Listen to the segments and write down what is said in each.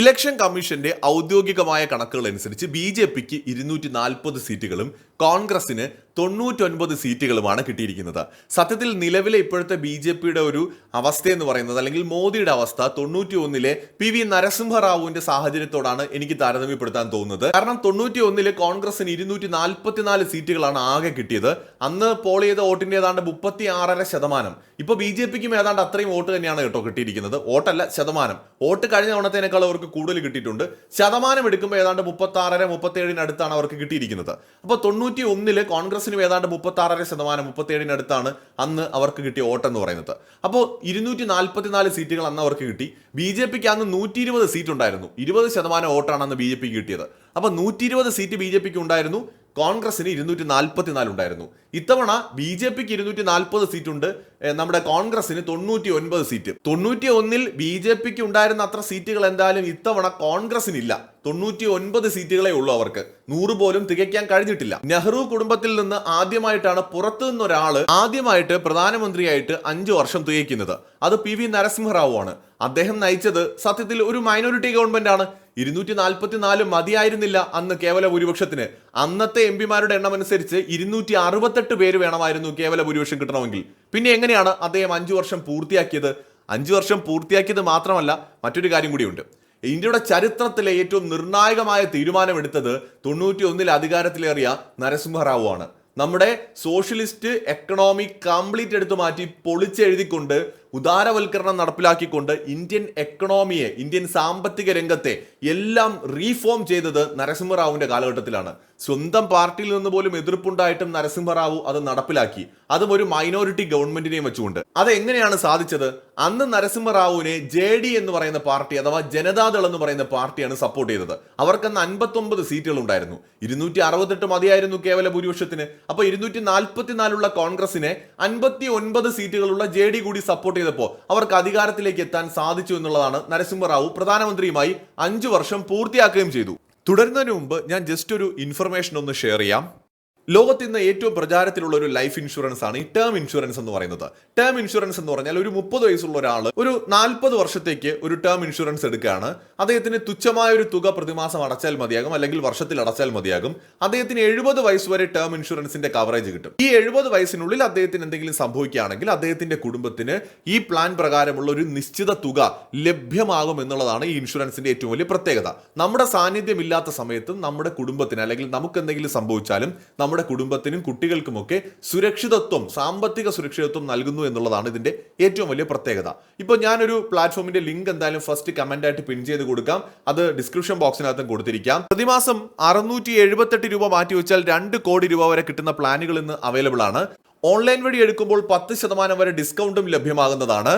Election കമ്മീഷന്റെ ഔദ്യോഗികമായ കണക്കുകൾ അനുസരിച്ച് ബി ജെ പിക്ക് ഇരുന്നൂറ്റി നാൽപ്പത് സീറ്റുകളും കോൺഗ്രസിന് തൊണ്ണൂറ്റൊൻപത് സീറ്റുകളുമാണ് കിട്ടിയിരിക്കുന്നത്. സത്യത്തിൽ നിലവിലെ ഇപ്പോഴത്തെ ബി ജെ പിയുടെ ഒരു അവസ്ഥ എന്ന് പറയുന്നത് അല്ലെങ്കിൽ മോദിയുടെ അവസ്ഥ തൊണ്ണൂറ്റി ഒന്നിലെ പി വി നരസിംഹറാവുവിന്റെ സാഹചര്യത്തോടാണ് എനിക്ക് താരതമ്യപ്പെടുത്താൻ തോന്നുന്നത്. കാരണം തൊണ്ണൂറ്റി ഒന്നിലെ കോൺഗ്രസിന് ഇരുന്നൂറ്റി നാൽപ്പത്തിനാല് സീറ്റുകളാണ് ആകെ കിട്ടിയത്. അന്ന് പോൾ ചെയ്ത വോട്ടിന്റെ ഏതാണ്ട് മുപ്പത്തി ആറര ശതമാനം. ഇപ്പൊ ബി ജെ പിക്കും ഏതാണ്ട് അത്രയും വോട്ട് തന്നെയാണ് കേട്ടോ കിട്ടിയിരിക്കുന്നത്. വോട്ടല്ല ശതമാനം. വോട്ട് കഴിഞ്ഞ തവണത്തേനേക്കാൾ അവർക്ക് കൂടുതൽ കിട്ടിയിട്ടുണ്ട്. ശതമാനം എടുക്കുമ്പോൾ ഏതാണ്ട് മുപ്പത്തി ആറര മുപ്പത്തി ഏഴിനടുത്താണ് അവർക്ക് കിട്ടിയിരിക്കുന്നത്. അപ്പോൾ തൊണ്ണൂറ്റി ഒന്നിൽ കോൺഗ്രസിനും ഏതാണ്ട് മുപ്പത്തി ആറര ശതമാനം മുപ്പത്തി ഏഴിനടുത്താണ് അന്ന് അവർക്ക് കിട്ടിയ വോട്ട് എന്ന് പറയുന്നത്. അപ്പോൾ ഇരുന്നൂറ്റി നാൽപ്പത്തിനാല് സീറ്റുകൾ അന്ന് അവർക്ക് കിട്ടി. ബി ജെ പിക്ക് അന്ന് നൂറ്റി ഇരുപത് സീറ്റ് ഉണ്ടായിരുന്നു ഇരുപത് ശതമാനം വോട്ടാണ് അന്ന് ബി ജെ പിക്ക് കിട്ടിയത്. അപ്പോൾ നൂറ്റി ഇരുപത് സീറ്റ് ബി ജെ പിക്ക് ഉണ്ടായിരുന്നു. കോൺഗ്രസിന് ഇരുന്നൂറ്റി നാൽപ്പത്തിനാല് ഉണ്ടായിരുന്നു. ഇത്തവണ ബി ജെ പിക്ക് ഇരുന്നൂറ്റി നാൽപ്പത് സീറ്റ് ഉണ്ട് നമ്മുടെ കോൺഗ്രസിന് തൊണ്ണൂറ്റി ഒൻപത് സീറ്റ്. തൊണ്ണൂറ്റി ഒന്നിൽ ബി ജെ പിക്ക് ഉണ്ടായിരുന്ന അത്ര സീറ്റുകൾ എന്തായാലും ഇത്തവണ കോൺഗ്രസിനില്ല. തൊണ്ണൂറ്റി ഒൻപത് സീറ്റുകളെ ഉള്ളൂ അവർക്ക്. നൂറ് പോലും തികയ്ക്കാൻ കഴിഞ്ഞിട്ടില്ല. നെഹ്റു കുടുംബത്തിൽ നിന്ന് ആദ്യമായിട്ടാണ് പുറത്തു നിന്നൊരാൾ ആദ്യമായിട്ട് പ്രധാനമന്ത്രിയായിട്ട് അഞ്ചു വർഷം തികയ്ക്കുന്നത്. അത് പി വി നരസിംഹറാവു ആണ് അദ്ദേഹം നയിച്ചത് സത്യത്തിൽ ഒരു മൈനോറിറ്റി ഗവൺമെന്റ് ആണ് ഇരുന്നൂറ്റി നാൽപ്പത്തിനാല് മതിയായിരുന്നില്ല അന്ന് കേവല ഭൂരിപക്ഷത്തിന്. അന്നത്തെ എം പിമാരുടെ എണ്ണം അനുസരിച്ച് ഇരുന്നൂറ്റി അറുപത്തെട്ട് പേര് വേണമായിരുന്നു കേവല ഭൂരിപക്ഷം കിട്ടണമെങ്കിൽ. പിന്നെ എങ്ങനെയാണ് അദ്ദേഹം അഞ്ചു വർഷം പൂർത്തിയാക്കിയത്? അഞ്ചു വർഷം പൂർത്തിയാക്കിയത് മാത്രമല്ല മറ്റൊരു കാര്യം കൂടിയുണ്ട്. ഇന്ത്യയുടെ ചരിത്രത്തിലെ ഏറ്റവും നിർണായകമായ തീരുമാനമെടുത്തത് തൊണ്ണൂറ്റി ഒന്നിൽ അധികാരത്തിലേറിയ നരസിംഹറാവു ആണ്. നമ്മുടെ സോഷ്യലിസ്റ്റ് എക്കണോമി കംപ്ലീറ്റ് എടുത്തു മാറ്റി പൊളിച്ചെഴുതിക്കൊണ്ട് ഉദാരവൽക്കരണം നടപ്പിലാക്കിക്കൊണ്ട് ഇന്ത്യൻ എക്കണോമിയെ ഇന്ത്യൻ സാമ്പത്തിക രംഗത്തെ എല്ലാം റീഫോം ചെയ്തത് നരസിംഹറാവുവിന്റെ കാലഘട്ടത്തിലാണ്. സ്വന്തം പാർട്ടിയിൽ നിന്ന് പോലും എതിർപ്പുണ്ടായിട്ടും നരസിംഹറാവു അത് നടപ്പിലാക്കി. അതും ഒരു മൈനോറിറ്റി ഗവൺമെന്റിനെയും വെച്ചുകൊണ്ട്. അത് എങ്ങനെയാണ് സാധിച്ചത്? അന്ന് നരസിംഹറാവുവിനെ ജെ ഡി എന്ന് പറയുന്ന പാർട്ടി അഥവാ ജനതാദൾ എന്ന് പറയുന്ന പാർട്ടിയാണ് സപ്പോർട്ട് ചെയ്തത്. അവർക്കന്ന് അൻപത്തൊമ്പത് സീറ്റുകൾ ഉണ്ടായിരുന്നു ഇരുന്നൂറ്റി അറുപത്തെട്ട് മതിയായിരുന്നു കേവല ഭൂരിപക്ഷത്തിന്. അപ്പൊ ഇരുന്നൂറ്റി നാൽപ്പത്തിനാലുള്ള കോൺഗ്രസിനെ അൻപത്തി ഒൻപത് സീറ്റുകളുള്ള ജെ ഡി കൂടി സപ്പോർട്ട് ചെയ്തപ്പോൾ അവർക്ക് അധികാരത്തിലേക്ക് എത്താൻ സാധിച്ചു എന്നുള്ളതാണ് നരസിംഹറാവു പ്രധാനമന്ത്രിയുമായി അഞ്ചു വർഷം പൂർത്തിയാക്കുകയും ചെയ്തു. തുടരുന്നതിന് മുമ്പ് ഞാൻ ജസ്റ്റ് ഒരു ഇൻഫർമേഷൻ ഒന്ന് ഷെയർ ചെയ്യാം. ലോകത്ത് ഇന്ന് ഏറ്റവും പ്രചാരത്തിലുള്ള ഒരു ലൈഫ് ഇൻഷുറൻസ് ആണ് ഈ ടേം ഇൻഷുറൻസ് എന്ന് പറയുന്നത്. ടേം ഇൻഷുറൻസ് എന്ന് പറഞ്ഞാൽ ഒരു മുപ്പത് വയസ്സുള്ള ഒരാൾ ഒരു നാൽപ്പത് വർഷത്തേക്ക് ഒരു ടേം ഇൻഷുറൻസ് എടുക്കുകയാണ്. അദ്ദേഹത്തിന് തുച്ഛമായ ഒരു തുക പ്രതിമാസം അടച്ചാൽ മതിയാകും അല്ലെങ്കിൽ വർഷത്തിൽ അടച്ചാൽ മതിയാകും. അദ്ദേഹത്തിന് എഴുപത് വയസ്സ് വരെ ടേം ഇൻഷുറൻസിന്റെ കവറേജ് കിട്ടും. ഈ എഴുപത് വയസ്സിനുള്ളിൽ അദ്ദേഹത്തിന് എന്തെങ്കിലും സംഭവിക്കുകയാണെങ്കിൽ അദ്ദേഹത്തിന്റെ കുടുംബത്തിന് ഈ പ്ലാൻ പ്രകാരമുള്ള ഒരു നിശ്ചിത തുക ലഭ്യമാകും എന്നുള്ളതാണ് ഈ ഇൻഷുറൻസിന്റെ ഏറ്റവും വലിയ പ്രത്യേകത. നമ്മുടെ സാന്നിധ്യമില്ലാത്ത സമയത്തും നമ്മുടെ കുടുംബത്തിന് അല്ലെങ്കിൽ നമുക്ക് എന്തെങ്കിലും സംഭവിച്ചാലും നമ്മുടെ കുടുംബത്തിനും കുട്ടികൾക്കുമൊക്കെ സുരക്ഷിതത്വം സാമ്പത്തിക സുരക്ഷിതത്വം നൽകുന്നു എന്നുള്ളതാണ് ഇതിന്റെ ഏറ്റവും വലിയ പ്രത്യേകത. ഇപ്പോൾ ഞാനൊരു പ്ലാറ്റ്ഫോമിന്റെ ലിങ്ക് എന്തായാലും ഫസ്റ്റ് കമന്റ് ആയിട്ട് പിൻ ചെയ്ത് കൊടുക്കാം. അത് ഡിസ്ക്രിപ്ഷൻ ബോക്സിനകത്തും കൊടുത്തിരിക്കാം. പ്രതിമാസം അറുന്നൂറ്റി എഴുപത്തെട്ട് രൂപ മാറ്റി വെച്ചാൽ രണ്ട് കോടി രൂപ വരെ കിട്ടുന്ന പ്ലാനുകൾ ഇന്ന് അവൈലബിൾ ആണ്. ഓൺലൈൻ വഴി എടുക്കുമ്പോൾ പത്ത് ശതമാനം വരെ ഡിസ്കൗണ്ടും ലഭ്യമാകുന്നതാണ്.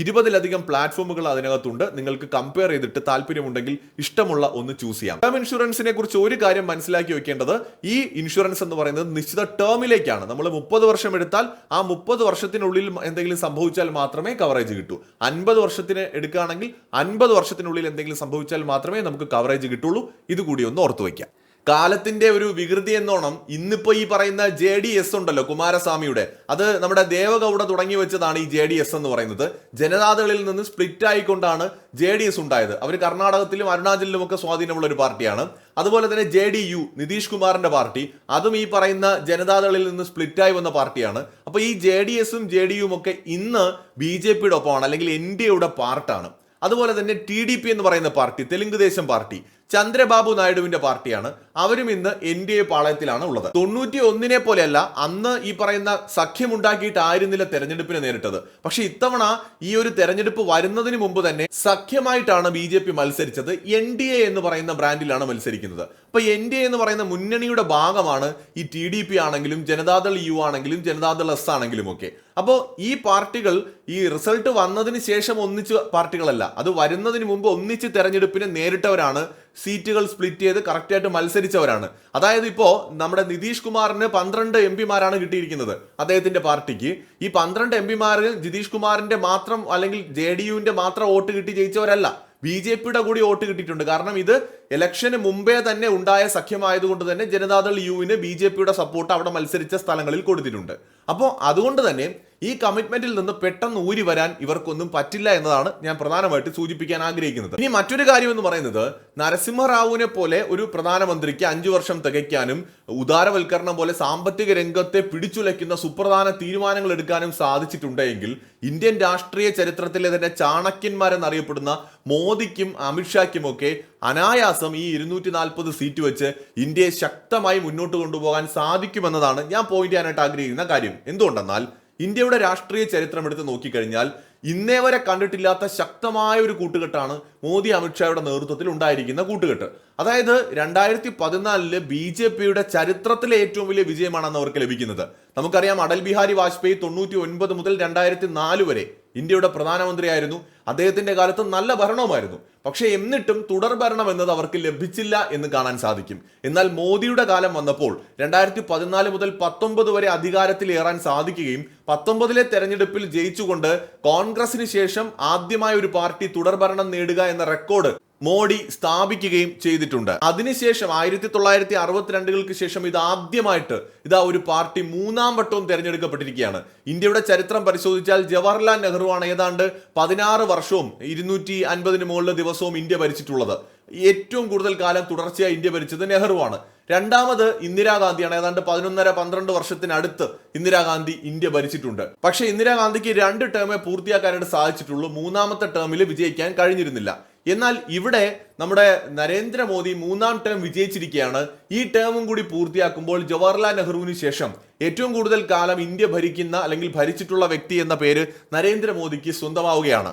ഇരുപതിലധികം പ്ലാറ്റ്ഫോമുകൾ അതിനകത്തുണ്ട്. നിങ്ങൾക്ക് കമ്പയർ ചെയ്തിട്ട് താല്പര്യമുണ്ടെങ്കിൽ ഇഷ്ടമുള്ള ഒന്ന് ചൂസ് ചെയ്യാം. ടേം ഇൻഷുറൻസിനെ കുറിച്ച് ഒരു കാര്യം മനസ്സിലാക്കി വെക്കേണ്ടത് ഈ ഇൻഷുറൻസ് എന്ന് പറയുന്നത് നിശ്ചിത ടേമിലേക്കാണ് നമ്മൾ മുപ്പത് വർഷം എടുത്താൽ ആ മുപ്പത് വർഷത്തിനുള്ളിൽ എന്തെങ്കിലും സംഭവിച്ചാൽ മാത്രമേ കവറേജ് കിട്ടൂ. അൻപത് വർഷത്തിന് എടുക്കുകയാണെങ്കിൽ അൻപത് വർഷത്തിനുള്ളിൽ എന്തെങ്കിലും സംഭവിച്ചാൽ മാത്രമേ നമുക്ക് കവറേജ് കിട്ടുള്ളൂ. ഇതുകൂടി ഒന്ന് ഓർത്തു വയ്ക്കാം കാലത്തിന്റെ ഒരു വികൃതി എന്നോണം ഇന്നിപ്പോ ഈ പറയുന്ന ജെ ഡി എസ് ഉണ്ടല്ലോ കുമാരസ്വാമിയുടെ. അത് നമ്മുടെ ദേവഗൌഡ തുടങ്ങി വെച്ചതാണ് ഈ ജെ ഡി എസ് എന്ന് പറയുന്നത്. ജനതാദളിൽ നിന്ന് സ്പ്ലിറ്റ് ആയിക്കൊണ്ടാണ് ജെ ഡി എസ് ഉണ്ടായത്. അവർ കർണാടകത്തിലും അരുണാചലിലും ഒക്കെ സ്വാധീനമുള്ള ഒരു പാർട്ടിയാണ്. അതുപോലെ തന്നെ ജെ ഡി യു നിതീഷ് കുമാറിന്റെ പാർട്ടി. അതും ഈ പറയുന്ന ജനതാദളിൽ നിന്ന് സ്പ്ലിറ്റ് ആയി വന്ന പാർട്ടിയാണ്. അപ്പൊ ഈ ജെ ഡി എസും ജെ ഡി യുവും ഒക്കെ ഇന്ന് ബി ജെ പിയുടെ ഒപ്പമാണ് അല്ലെങ്കിൽ എൻ ഡി എയുടെ പാർട്ടാണ്. അതുപോലെ തന്നെ ടി ഡി പി എന്ന് പറയുന്ന പാർട്ടി തെലുങ്ക് ദേശം പാർട്ടി. ചന്ദ്രബാബു നായിഡുവിന്റെ പാർട്ടിയാണ്. അവരും ഇന്ന് എൻ ഡി എ പാളയത്തിലാണ് ഉള്ളത്. തൊണ്ണൂറ്റി ഒന്നിനെ പോലെയല്ല അന്ന് ഈ പറയുന്ന സഖ്യമുണ്ടാക്കിയിട്ടായിരുന്നില്ല തെരഞ്ഞെടുപ്പിനെ നേരിട്ടത്. പക്ഷെ ഇത്തവണ ഈ ഒരു തെരഞ്ഞെടുപ്പ് വരുന്നതിന് മുമ്പ് തന്നെ സഖ്യമായിട്ടാണ് ബി ജെ പി മത്സരിച്ചത്. എൻ ഡി എ എന്ന് പറയുന്ന ബ്രാൻഡിലാണ് മത്സരിക്കുന്നത്. അപ്പൊ എൻ ഡി എ എന്ന് പറയുന്ന മുന്നണിയുടെ ഭാഗമാണ് ഈ ടി ഡി പി ആണെങ്കിലും ജനതാദൾ യു ആണെങ്കിലും ജനതാദൾ എസ് ആണെങ്കിലും ഒക്കെ. അപ്പോൾ ഈ പാർട്ടികൾ ഈ റിസൾട്ട് വന്നതിന് ശേഷം ഒന്നിച്ച് പാർട്ടികളല്ല. അത് വരുന്നതിന് മുമ്പ് ഒന്നിച്ച് തെരഞ്ഞെടുപ്പിനെ നേരിട്ടവരാണ് സീറ്റുകൾ സ്പ്ലിറ്റ് ചെയ്ത് കറക്റ്റായിട്ട് മത്സരിച്ചവരാണ്. അതായത് ഇപ്പോൾ നമ്മുടെ നിതീഷ് കുമാറിന് പന്ത്രണ്ട് എം പിമാരാണ് കിട്ടിയിരിക്കുന്നത് അദ്ദേഹത്തിന്റെ പാർട്ടിക്ക്. ഈ പന്ത്രണ്ട് എം പിമാർ നിതീഷ് കുമാറിന്റെ മാത്രം അല്ലെങ്കിൽ ജെ ഡി യുവിന്റെ മാത്രം വോട്ട് കിട്ടി ജയിച്ചവരല്ല. ബി ജെ പിയുടെ കൂടി വോട്ട് കിട്ടിയിട്ടുണ്ട്. കാരണം ഇത് ഇലക്ഷന് മുമ്പേ തന്നെ ഉണ്ടായ സഖ്യമായതുകൊണ്ട് തന്നെ ജനതാദൾ യുവിന് ബി ജെ പിയുടെ സപ്പോർട്ട് അവിടെ മത്സരിച്ച സ്ഥലങ്ങളിൽ കൊടുത്തിട്ടുണ്ട്. അപ്പോൾ അതുകൊണ്ട് തന്നെ ഈ കമ്മിറ്റ്മെന്റിൽ നിന്ന് പെട്ടെന്ന് ഊരി വരാൻ ഇവർക്കൊന്നും പറ്റില്ല എന്നതാണ് ഞാൻ പ്രധാനമായിട്ട് സൂചിപ്പിക്കാൻ ആഗ്രഹിക്കുന്നത്. ഇനി മറ്റൊരു കാര്യം എന്ന് പറയുന്നത് നരസിംഹറാവുവിനെ പോലെ ഒരു പ്രധാനമന്ത്രിക്ക് അഞ്ചു വർഷം തികയ്ക്കാനും ഉദാരവൽക്കരണം പോലെ സാമ്പത്തിക രംഗത്തെ പിടിച്ചുലയ്ക്കുന്ന സുപ്രധാന തീരുമാനങ്ങൾ എടുക്കാനും സാധിച്ചിട്ടുണ്ടെങ്കിൽ ഇന്ത്യൻ രാഷ്ട്രീയ ചരിത്രത്തിലെ തന്നെ ചാണക്യന്മാരെന്നറിയപ്പെടുന്ന മോദിക്കും അമിത്ഷായ്ക്കുമൊക്കെ അനായാസം ഈ ഇരുന്നൂറ്റി നാൽപ്പത് സീറ്റ് വെച്ച് ഇന്ത്യയെ ശക്തമായി മുന്നോട്ട് കൊണ്ടുപോകാൻ സാധിക്കുമെന്നതാണ് ഞാൻ പോയിന്റ് ചെയ്യാനായിട്ട് ആഗ്രഹിക്കുന്ന കാര്യം. എന്തുകൊണ്ടെന്നാൽ ഇന്ത്യയുടെ രാഷ്ട്രീയ ചരിത്രം എടുത്ത് നോക്കിക്കഴിഞ്ഞാൽ ഇന്നേ വരെ കണ്ടിട്ടില്ലാത്ത ശക്തമായ ഒരു കൂട്ടുകെട്ടാണ് മോദി അമിത്ഷായുടെ നേതൃത്വത്തിൽ ഉണ്ടായിരിക്കുന്ന കൂട്ടുകെട്ട്. അതായത് രണ്ടായിരത്തി പതിനാലിൽ ബി ജെ പിയുടെ ചരിത്രത്തിലെ ഏറ്റവും വലിയ വിജയമാണെന്ന് അവർക്ക് ലഭിക്കുന്നത്. നമുക്കറിയാം അടൽ ബിഹാരി വാജ്പേയി തൊണ്ണൂറ്റി ഒൻപത് മുതൽ രണ്ടായിരത്തി നാല് വരെ ഇന്ത്യയുടെ പ്രധാനമന്ത്രിയായിരുന്നു. അദ്ദേഹത്തിന്റെ കാലത്ത് നല്ല ഭരണവുമായിരുന്നു. പക്ഷേ എന്നിട്ടും തുടർ ഭരണം എന്നത് അവർക്ക് ലഭിച്ചില്ല എന്ന് കാണാൻ സാധിക്കും. എന്നാൽ മോദിയുടെ കാലം വന്നപ്പോൾ രണ്ടായിരത്തി പതിനാല് മുതൽ പത്തൊമ്പത് വരെ അധികാരത്തിൽ ഏറാൻ സാധിക്കുകയും പത്തൊമ്പതിലെ തെരഞ്ഞെടുപ്പിൽ ജയിച്ചുകൊണ്ട് കോൺഗ്രസിന് ശേഷം ആദ്യമായ ഒരു പാർട്ടി തുടർ ഭരണം നേടുക എന്ന റെക്കോർഡ് മോഡി സ്ഥാപിക്കുകയും ചെയ്തിട്ടുണ്ട്. അതിനുശേഷം ആയിരത്തി തൊള്ളായിരത്തി അറുപത്തിരണ്ടുകൾക്ക് ശേഷം ഇത് ആദ്യമായിട്ട് ഇതാ ഒരു പാർട്ടി മൂന്നാം വട്ടവും തിരഞ്ഞെടുക്കപ്പെട്ടിരിക്കുകയാണ്. ഇന്ത്യയുടെ ചരിത്രം പരിശോധിച്ചാൽ ജവഹർലാൽ നെഹ്റുവാണ് ഏതാണ്ട് പതിനാറ് വർഷവും ഇരുന്നൂറ്റി അൻപതിന് മുകളിലെ ദിവസവും ഇന്ത്യ ഭരിച്ചിട്ടുള്ളത്. ഏറ്റവും കൂടുതൽ കാലം തുടർച്ചയായി ഇന്ത്യ ഭരിച്ചത് നെഹ്റുവാണ്. രണ്ടാമത് ഇന്ദിരാഗാന്ധിയാണ്. ഏതാണ്ട് പതിനൊന്നര പന്ത്രണ്ട് വർഷത്തിനടുത്ത് ഇന്ദിരാഗാന്ധി ഇന്ത്യ ഭരിച്ചിട്ടുണ്ട്. പക്ഷേ ഇന്ദിരാഗാന്ധിക്ക് രണ്ട് ടേമേ പൂർത്തിയാക്കാനായിട്ട് സാധിച്ചിട്ടുള്ളൂ. മൂന്നാമത്തെ ടേമിൽ വിജയിക്കാൻ കഴിഞ്ഞിരുന്നില്ല. എന്നാൽ ഇവിടെ നമ്മുടെ നരേന്ദ്രമോദി മൂന്നാം ടേം വിജയിച്ചിരിക്കുകയാണ്. ഈ ടേമും കൂടി പൂർത്തിയാക്കുമ്പോൾ ജവഹർലാൽ നെഹ്റുവിന് ശേഷം ഏറ്റവും കൂടുതൽ കാലം ഇന്ത്യ ഭരിക്കുന്ന അല്ലെങ്കിൽ ഭരിച്ചിട്ടുള്ള വ്യക്തി എന്ന പേര് നരേന്ദ്രമോദിക്ക് സ്വന്തമാവുകയാണ്.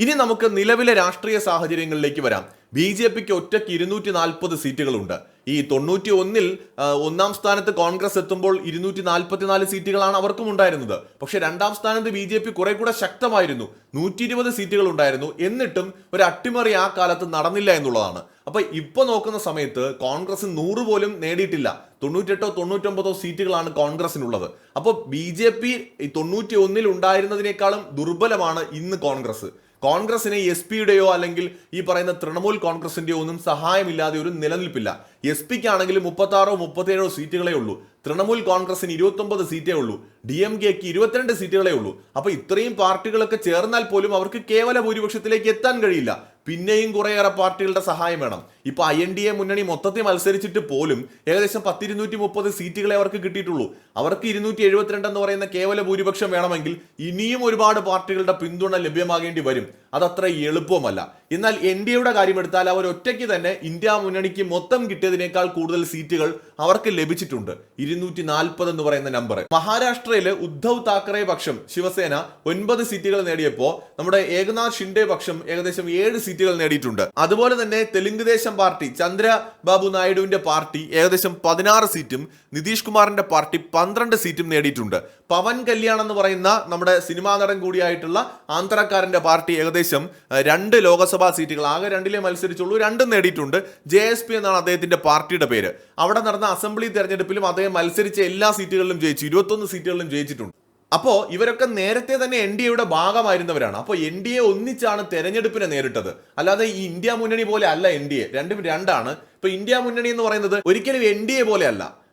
ഇനി നമുക്ക് നിലവിലെ രാഷ്ട്രീയ സാഹചര്യങ്ങളിലേക്ക് വരാം. ബി ജെ പിക്ക് ഒറ്റയ്ക്ക് ഇരുന്നൂറ്റി നാൽപ്പത് സീറ്റുകളുണ്ട്. ഈ തൊണ്ണൂറ്റി ഒന്നിൽ ഒന്നാം സ്ഥാനത്ത് കോൺഗ്രസ് എത്തുമ്പോൾ ഇരുന്നൂറ്റി നാൽപ്പത്തിനാല് സീറ്റുകളാണ് അവർക്കും ഉണ്ടായിരുന്നത്. പക്ഷെ രണ്ടാം സ്ഥാനത്ത് ബി ജെ പി കുറെ കൂടെ ശക്തമായിരുന്നു. നൂറ്റി ഇരുപത് സീറ്റുകൾ ഉണ്ടായിരുന്നു എന്നിട്ടും ഒരു അട്ടിമറി ആ കാലത്ത് നടന്നില്ല എന്നുള്ളതാണ്. അപ്പൊ ഇപ്പൊ നോക്കുന്ന സമയത്ത് കോൺഗ്രസ് നൂറ് പോലും നേടിയിട്ടില്ല. തൊണ്ണൂറ്റെട്ടോ തൊണ്ണൂറ്റൊമ്പതോ സീറ്റുകളാണ് കോൺഗ്രസിനുള്ളത്. അപ്പോൾ ബി ജെ പി തൊണ്ണൂറ്റി ഒന്നിൽ ഉണ്ടായിരുന്നതിനേക്കാളും ദുർബലമാണ് ഇന്ന് കോൺഗ്രസ്. കോൺഗ്രസിന് എസ് പിയുടെയോ അല്ലെങ്കിൽ ഈ പറയുന്ന തൃണമൂൽ കോൺഗ്രസിന്റെയോ ഒന്നും സഹായമില്ലാതെ ഒരു നിലനിൽപ്പില്ല. എസ് പിക്ക് ആണെങ്കിൽ മുപ്പത്തി ആറോ മുപ്പത്തിയേഴോ സീറ്റുകളേ ഉള്ളൂ. തൃണമൂൽ കോൺഗ്രസിന് ഇരുപത്തൊമ്പത് സീറ്റേ ഉള്ളൂ. ഡി എം കെക്ക് ഇരുപത്തിരണ്ട് സീറ്റുകളേ ഉള്ളൂ. അപ്പൊ ഇത്രയും പാർട്ടികളൊക്കെ ചേർന്നാൽ പോലും അവർക്ക് കേവല ഭൂരിപക്ഷത്തിലേക്ക് എത്താൻ കഴിയില്ല. പിന്നെയും കുറേയേറെ പാർട്ടികളുടെ സഹായം വേണം. ഇപ്പൊ ഐ എൻ ഡി എ മുന്നണി മൊത്തത്തിൽ മത്സരിച്ചിട്ട് പോലും ഏകദേശം പത്തിരുന്നൂറ്റി മുപ്പത് സീറ്റുകളെ അവർക്ക് കിട്ടിയിട്ടുള്ളൂ. അവർക്ക് ഇരുന്നൂറ്റി എഴുപത്തിരണ്ട് എന്ന് പറയുന്ന കേവല ഭൂരിപക്ഷം വേണമെങ്കിൽ ഇനിയും ഒരുപാട് പാർട്ടികളുടെ പിന്തുണ ലഭ്യമാകേണ്ടി വരും. അതത്ര എളുപ്പമല്ല എന്നാൽ എൻ ഡി എയുടെ കാര്യമെടുത്താൽ അവർ ഒറ്റയ്ക്ക് തന്നെ ഇന്ത്യ മുന്നണിക്ക് മൊത്തം കിട്ടിയതിനേക്കാൾ കൂടുതൽ സീറ്റുകൾ അവർക്ക് ലഭിച്ചിട്ടുണ്ട്. ഇരുന്നൂറ്റി നാൽപ്പത് എന്ന് പറയുന്ന നമ്പർ മഹാരാഷ്ട്രയിലെ ഉദ്ധവ് താക്കറെ പക്ഷം ശിവസേന ഒൻപത് സീറ്റുകൾ നേടിയപ്പോൾ നമ്മുടെ ഏകനാഥ് ഷിൻഡെ പക്ഷം ഏകദേശം ഏഴ് സീറ്റുകൾ നേടിയിട്ടുണ്ട്. അതുപോലെ തന്നെ തെലുങ്ക് ദേശം പാർട്ടി ചന്ദ്രബാബു നായിഡുവിന്റെ പാർട്ടി ഏകദേശം പതിനാറ് സീറ്റും നിതീഷ് കുമാറിന്റെ പാർട്ടി പന്ത്രണ്ട് സീറ്റും നേടിയിട്ടുണ്ട്. പവൻ കല്യാൺ എന്ന് പറയുന്ന നമ്മുടെ സിനിമാ നടൻ കൂടിയായിട്ടുള്ള ആന്ധ്രക്കാരന്റെ പാർട്ടി ഏകദേശം അഹ്, രണ്ട് ലോകസഭാ സീറ്റുകൾ ആകെ രണ്ടിലേ മത്സരിച്ചുള്ളൂ രണ്ടും നേടിയിട്ടുണ്ട്. ജെ എസ് പി എന്നാണ് അദ്ദേഹത്തിന്റെ പാർട്ടിയുടെ പേര്. അവിടെ നടന്ന അസംബ്ലി തെരഞ്ഞെടുപ്പിലും അദ്ദേഹം മത്സരിച്ച എല്ലാ സീറ്റുകളിലും ജയിച്ചു. ഇരുപത്തൊന്ന് സീറ്റുകളിലും ജയിച്ചിട്ടുണ്ട്. അപ്പോൾ ഇവരൊക്കെ നേരത്തെ തന്നെ എൻ ഡി എയുടെ ഭാഗമായിരുന്നവരാണ്. അപ്പോൾ എൻ ഡി എ ഒന്നിച്ചാണ് തെരഞ്ഞെടുപ്പിനെ നേരിട്ടത്. അല്ലാതെ ഈ ഇന്ത്യ മുന്നണി പോലെ അല്ല എൻ ഡി എ. രണ്ടും രണ്ടാണ്. ഇപ്പൊ ഇന്ത്യ മുന്നണി എന്ന് പറയുന്നത് ഒരിക്കലും എൻ ഡി എ പോലെ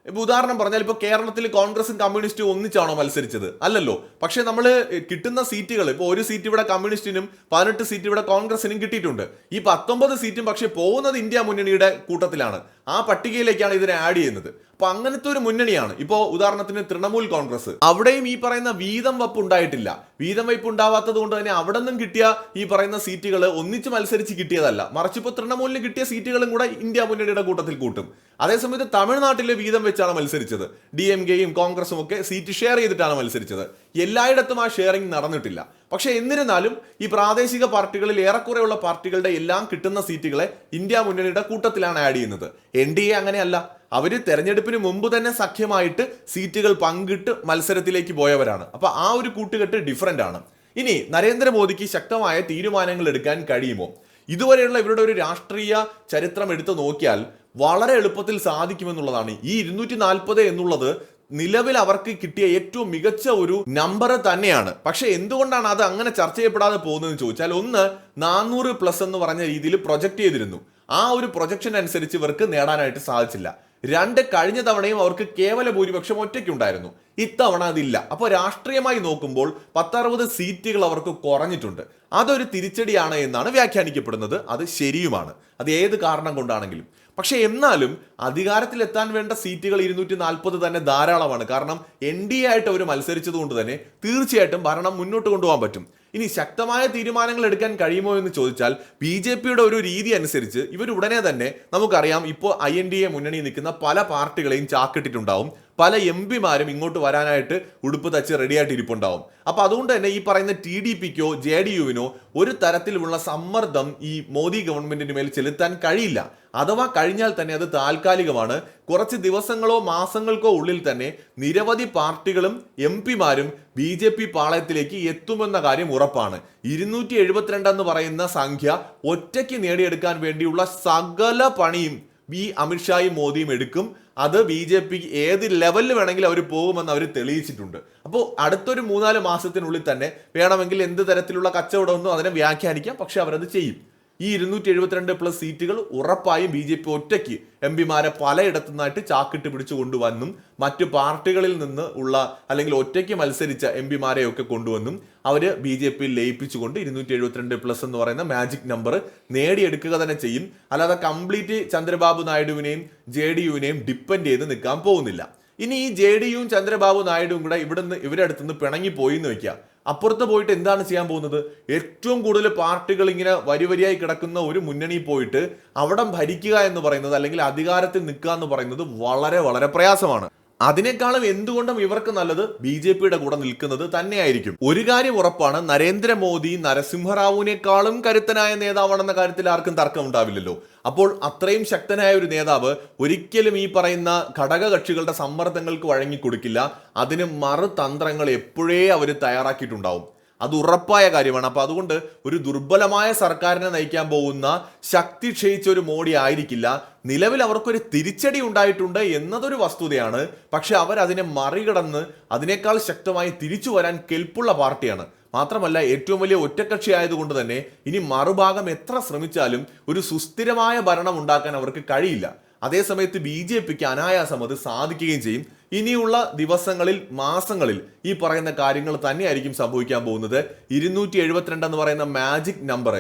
ഇപ്പൊ ഉദാഹരണം പറഞ്ഞാൽ ഇപ്പൊ കേരളത്തിൽ കോൺഗ്രസും കമ്മ്യൂണിസ്റ്റും ഒന്നിച്ചാണോ മത്സരിച്ചത്? അല്ലല്ലോ. പക്ഷെ നമ്മൾ കിട്ടുന്ന സീറ്റുകൾ ഇപ്പൊ ഒരു സീറ്റ് ഇവിടെ കമ്മ്യൂണിസ്റ്റിനും പതിനെട്ട് സീറ്റ് ഇവിടെ കോൺഗ്രസിനും കിട്ടിയിട്ടുണ്ട്. ഈ പത്തൊമ്പത് സീറ്റും പക്ഷെ പോകുന്നത് ഇന്ത്യ മുന്നണിയുടെ കൂട്ടത്തിലാണ്. ആ പട്ടികയിലേക്കാണ് ഇതിനെ ആഡ് ചെയ്യുന്നത്. അപ്പൊ അങ്ങനത്തെ ഒരു മുന്നണിയാണ്. ഇപ്പോ ഉദാഹരണത്തിന് തൃണമൂൽ കോൺഗ്രസ്. അവിടെയും ഈ പറയുന്ന വീതം വപ്പ് ഉണ്ടായിട്ടില്ല. വീതം വയ്പ് ഉണ്ടാവാത്തത് കൊണ്ട് തന്നെ അവിടെ നിന്നും കിട്ടിയ ഈ പറയുന്ന സീറ്റുകൾ ഒന്നിച്ച് മത്സരിച്ച് കിട്ടിയതല്ല. മറിച്ച് ഇപ്പോൾ തൃണമൂലിന് കിട്ടിയ സീറ്റുകളും കൂടെ ഇന്ത്യ മുന്നണിയുടെ കൂട്ടത്തിൽ കൂട്ടും. അതേസമയത്ത് തമിഴ്നാട്ടിലെ വീതം വെച്ചാണ് മത്സരിച്ചത്. ഡി എം കെയും കോൺഗ്രസും ഒക്കെ സീറ്റ് ഷെയർ ചെയ്തിട്ടാണ് മത്സരിച്ചത്. എല്ലായിടത്തും ആ ഷെയറിംഗ് നടന്നിട്ടില്ല. പക്ഷെ എന്നിരുന്നാലും ഈ പ്രാദേശിക പാർട്ടികളിൽ ഏറെക്കുറെയുള്ള പാർട്ടികളുടെ എല്ലാം കിട്ടുന്ന സീറ്റുകളെ ഇന്ത്യ മുന്നണിയുടെ കൂട്ടത്തിലാണ് ആഡ് ചെയ്യുന്നത്. എൻ ഡി എ അങ്ങനെയല്ല. അവർ തെരഞ്ഞെടുപ്പിന് മുമ്പ് തന്നെ സഖ്യമായിട്ട് സീറ്റുകൾ പങ്കിട്ട് മത്സരത്തിലേക്ക് പോയവരാണ്. അപ്പൊ ആ ഒരു കൂട്ടുകെട്ട് ഡിഫറെന്റ് ആണ്. ഇനി നരേന്ദ്രമോദിക്ക് ശക്തമായ തീരുമാനങ്ങൾ എടുക്കാൻ കഴിയുമോ? ഇതുവരെയുള്ള ഇവരുടെ ഒരു രാഷ്ട്രീയ ചരിത്രം എടുത്തു നോക്കിയാൽ വളരെ എളുപ്പത്തിൽ സാധിക്കുമെന്നുള്ളതാണ്. ഈ ഇരുന്നൂറ്റി നാൽപ്പത് എന്നുള്ളത് നിലവിൽ അവർക്ക് കിട്ടിയ ഏറ്റവും മികച്ച ഒരു നമ്പർ തന്നെയാണ്. പക്ഷെ എന്തുകൊണ്ടാണ് അത് അങ്ങനെ ചർച്ച ചെയ്യപ്പെടാതെ പോകുന്നതെന്ന് ചോദിച്ചാൽ ഒന്ന് നാനൂറ് പ്ലസ് എന്ന് പറഞ്ഞ രീതിയിൽ പ്രൊജക്ട് ചെയ്തിരുന്നു. ആ ഒരു പ്രൊജക്ഷൻ അനുസരിച്ച് ഇവർക്ക് നേടാനായിട്ട് സാധിച്ചില്ല. രണ്ട് കഴിഞ്ഞ തവണയും അവർക്ക് കേവല ഭൂരിപക്ഷം ഒറ്റയ്ക്കുണ്ടായിരുന്നു. ഇത്തവണ അതില്ല. അപ്പോൾ രാഷ്ട്രീയമായി നോക്കുമ്പോൾ പത്തറുപത് സീറ്റുകൾ അവർക്ക് കുറഞ്ഞിട്ടുണ്ട്. അതൊരു തിരിച്ചടിയാണ് എന്നാണ് വ്യാഖ്യാനിക്കപ്പെടുന്നത്. അത് ശരിയുമാണ്. അത് ഏത് കാരണം കൊണ്ടാണെങ്കിലും. പക്ഷേ എന്നാലും അധികാരത്തിലെത്താൻ വേണ്ട സീറ്റുകൾ ഇരുന്നൂറ്റി നാൽപ്പത് തന്നെ ധാരാളമാണ്. കാരണം എൻ ഡി എ ആയിട്ട് അവർ മത്സരിച്ചതുകൊണ്ട് തന്നെ തീർച്ചയായിട്ടും ഭരണം മുന്നോട്ട് കൊണ്ടുപോകാൻ പറ്റും. ഇനി ശക്തമായ തീരുമാനങ്ങൾ എടുക്കാൻ കഴിയുമോ എന്ന് ചോദിച്ചാൽ ബി ജെ പിയുടെ ഒരു രീതി അനുസരിച്ച് ഇവർ ഉടനെ തന്നെ നമുക്കറിയാം ഇപ്പോൾ ഐ എൻ ഡി എ മുന്നണി നിൽക്കുന്ന പല പാർട്ടികളെയും ചാക്കിട്ടിട്ടുണ്ടാവും. പല എം പിമാരും ഇങ്ങോട്ട് വരാനായിട്ട് ഉടുപ്പ് തച്ച് റെഡിയായിട്ട് ഇരിപ്പുണ്ടാവും അപ്പൊ അതുകൊണ്ട് തന്നെ ഈ പറയുന്ന ടി ഡി പിക്കോ ജെ ഡി യുവിനോ ഒരു തരത്തിലുള്ള സമ്മർദ്ദം ഈ മോദി ഗവൺമെന്റിന് മേൽ ചെലുത്താൻ കഴിയില്ല. അഥവാ കഴിഞ്ഞാൽ തന്നെ അത് താൽക്കാലികമാണ്. കുറച്ച് ദിവസങ്ങളോ മാസങ്ങൾക്കോ ഉള്ളിൽ തന്നെ നിരവധി പാർട്ടികളും എം പിമാരും ബി ജെ പി പാളയത്തിലേക്ക് എത്തുമെന്ന കാര്യം ഉറപ്പാണ്. ഇരുന്നൂറ്റി എഴുപത്തിരണ്ട് എന്ന് പറയുന്ന സംഖ്യ ഒറ്റയ്ക്ക് നേടിയെടുക്കാൻ വേണ്ടിയുള്ള സകല പണിയും ബി അമിത്ഷായും മോദിയും എടുക്കും. അത് ബി ജെ പി ഏത് ലെവലിൽ വേണമെങ്കിലും അവർ പോകുമെന്ന് അവർ തെളിയിച്ചിട്ടുണ്ട്. അപ്പോൾ അടുത്തൊരു മൂന്നാൽ മാസത്തിനുള്ളിൽ തന്നെ വേണമെങ്കിൽ എന്ത് തരത്തിലുള്ള കച്ചവടമൊന്നും അതിനെ വ്യാഖ്യാനിക്കാം. പക്ഷെ അവരത് ചെയ്യും. ഈ ഇരുന്നൂറ്റി എഴുപത്തിരണ്ട് പ്ലസ് സീറ്റുകൾ ഉറപ്പായും ബി ജെ പി ഒറ്റയ്ക്ക് എം പിമാരെ പലയിടത്തു നിന്നായിട്ട് ചാക്കിട്ട് പിടിച്ചു കൊണ്ടുവന്നും മറ്റു പാർട്ടികളിൽ നിന്ന് ഉള്ള അല്ലെങ്കിൽ ഒറ്റയ്ക്ക് മത്സരിച്ച എം പിമാരെയൊക്കെ കൊണ്ടുവന്നും അവർ ബി ജെ പിയിൽ ലയിപ്പിച്ചുകൊണ്ട് ഇരുന്നൂറ്റി എഴുപത്തിരണ്ട് പ്ലസ് എന്ന് പറയുന്ന മാജിക് നമ്പർ നേടിയെടുക്കുക തന്നെ ചെയ്യും. അല്ലാതെ കംപ്ലീറ്റ് ചന്ദ്രബാബു നായിഡുവിനെയും ജെ ഡി യുവിനെയും ഡിപ്പെൻഡ് ചെയ്ത് നിൽക്കാൻ പോകുന്നില്ല. ഇനി ഈ ജെ ഡി യുവും ചന്ദ്രബാബു നായിഡുവും കൂടെ ഇവിടുന്ന് ഇവരടുത്തുനിന്ന് പിണങ്ങി പോയി എന്ന് വെക്കുക അപ്പുറത്ത് പോയിട്ട് എന്താണ് ചെയ്യാൻ പോകുന്നത്? ഏറ്റവും കൂടുതൽ പാർട്ടികൾ ഇങ്ങനെ വരി വരിയായി കിടക്കുന്ന ഒരു മുന്നണി പോയിട്ട് അവിടം ഭരിക്കുക എന്ന് പറയുന്നത് അല്ലെങ്കിൽ അധികാരത്തിൽ നിൽക്കുക എന്ന് പറയുന്നത് വളരെ വളരെ പ്രയാസമാണ്. അതിനേക്കാളും എന്തുകൊണ്ടും ഇവർക്ക് നല്ലത് ബി ജെ പിയുടെ കൂടെ നിൽക്കുന്നത് തന്നെയായിരിക്കും. ഒരു കാര്യം ഉറപ്പാണ് നരേന്ദ്രമോദി നരസിംഹറാവുവിനേക്കാളും കരുത്തനായ നേതാവാണെന്ന കാര്യത്തിൽ ആർക്കും തർക്കം ഉണ്ടാവില്ലല്ലോ. അപ്പോൾ അത്രയും ശക്തനായ ഒരു നേതാവ് ഒരിക്കലും ഈ പറയുന്ന ഘടകകക്ഷികളുടെ സമ്മർദ്ദങ്ങൾക്ക് വഴങ്ങിക്കൊടുക്കില്ല. അതിന് മറുതന്ത്രങ്ങൾ എപ്പോഴേ അവർ തയ്യാറാക്കിയിട്ടുണ്ടാവും. അത് ഉറപ്പായ കാര്യമാണ്. അപ്പൊ അതുകൊണ്ട് ഒരു ദുർബലമായ സർക്കാരിനെ നയിക്കാൻ പോകുന്ന ശക്തി ക്ഷയിച്ച ഒരു മോഡി ആയിരിക്കില്ല. നിലവിൽ അവർക്കൊരു തിരിച്ചടി ഉണ്ടായിട്ടുണ്ട് എന്നതൊരു വസ്തുതയാണ്. പക്ഷെ അവർ അതിനെ മറികടന്ന് അതിനേക്കാൾ ശക്തമായി തിരിച്ചു വരാൻ കെൽപ്പുള്ള പാർട്ടിയാണ്. മാത്രമല്ല ഏറ്റവും വലിയ ഒറ്റക്കക്ഷി ആയതുകൊണ്ട് തന്നെ ഇനി മറുഭാഗം എത്ര ശ്രമിച്ചാലും ഒരു സുസ്ഥിരമായ ഭരണം ഉണ്ടാക്കാൻ അവർക്ക് കഴിയില്ല. അതേസമയത്ത് ബി ജെ പിക്ക് അനായാസം അത് സാധിക്കുകയും ചെയ്യും. ഇനിയുള്ള ദിവസങ്ങളിൽ മാസങ്ങളിൽ ഈ പറയുന്ന കാര്യങ്ങൾ തന്നെയായിരിക്കും സംഭവിക്കാൻ പോകുന്നത്. ഇരുന്നൂറ്റി എഴുപത്തിരണ്ട് എന്ന് പറയുന്ന മാജിക് നമ്പർ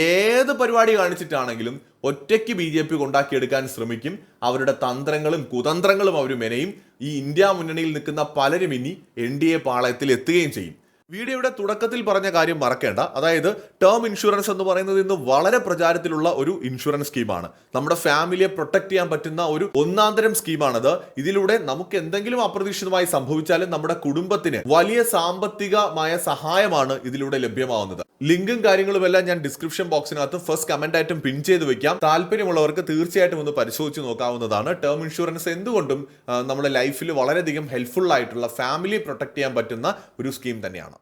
ഏത് പരിപാടി കാണിച്ചിട്ടാണെങ്കിലും ഒറ്റയ്ക്ക് ബി ജെ പി ശ്രമിക്കും. അവരുടെ തന്ത്രങ്ങളും കുതന്ത്രങ്ങളും അവർ മെനയും. ഈ ഇന്ത്യ മുന്നണിയിൽ നിൽക്കുന്ന പലരും ഇനി എൻ ഡി എ പാളയത്തിൽ എത്തുകയും ചെയ്യും. വീഡിയോയുടെ തുടക്കത്തിൽ പറഞ്ഞ കാര്യം മറക്കേണ്ട. അതായത് ടേം ഇൻഷുറൻസ് എന്ന് പറയുന്നത് ഇന്ന് വളരെ പ്രചാരത്തിലുള്ള ഒരു ഇൻഷുറൻസ് സ്കീമാണ് നമ്മുടെ ഫാമിലിയെ പ്രൊട്ടക്ട് ചെയ്യാൻ പറ്റുന്ന ഒരു ഒന്നാന്തരം സ്കീമാണത് ഇതിലൂടെ നമുക്ക് എന്തെങ്കിലും അപ്രതീക്ഷിതമായി സംഭവിച്ചാലും നമ്മുടെ കുടുംബത്തിന് വലിയ സാമ്പത്തികമായ സഹായമാണ് ഇതിലൂടെ ലഭ്യമാവുന്നത്. ലിങ്കും കാര്യങ്ങളും എല്ലാം ഞാൻ ഡിസ്ക്രിപ്ഷൻ ബോക്സിനകത്ത് ഫസ്റ്റ് കമന്റ് ആയിട്ടും പിൻ ചെയ്ത് വെക്കാം. താല്പര്യമുള്ളവർക്ക് തീർച്ചയായിട്ടും ഒന്ന് പരിശോധിച്ച് നോക്കാവുന്നതാണ്. ടേം ഇൻഷുറൻസ് എന്തുകൊണ്ടും നമ്മുടെ ലൈഫിൽ വളരെയധികം ഹെൽപ്ഫുൾ ആയിട്ടുള്ള ഫാമിലി പ്രൊട്ടക്ട് ചെയ്യാൻ പറ്റുന്ന ഒരു സ്കീം തന്നെയാണ്.